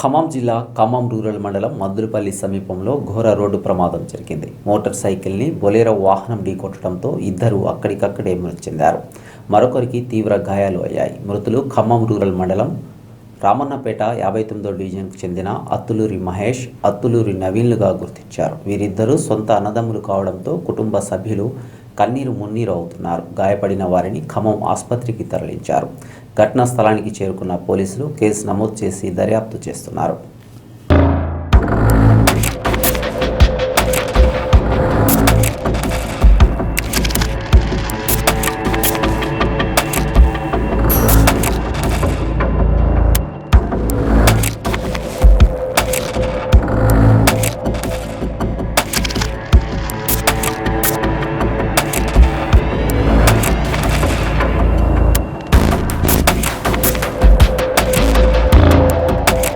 ఖమ్మం జిల్లా ఖమ్మం రూరల్ మండలం మద్దులపల్లి సమీపంలో ఘోర రోడ్డు ప్రమాదం జరిగింది. మోటార్ సైకిల్ని బొలేరో వాహనం ఢీకొట్టడంతో ఇద్దరు అక్కడికక్కడే మృతి చెందారు. మరొకరికి తీవ్ర గాయాలు అయ్యాయి. మృతులు ఖమ్మం రూరల్ మండలం రామన్నపేట యాభై తొమ్మిదో డివిజన్కు చెందిన అత్తులూరి మహేష్ అత్తులూరి నవీన్లుగా గుర్తించారు. వీరిద్దరూ సొంత అన్నదమ్ములు కావడంతో కుటుంబ సభ్యులు కన్నీరు మున్నీరు అవుతున్నారు. గాయపడిన వారిని ఖమ్మం ఆసుపత్రికి తరలించారు. ఘటనా స్థలానికి చేరుకున్న పోలీసులు కేసు నమోదు చేసి దర్యాప్తు చేస్తున్నారు.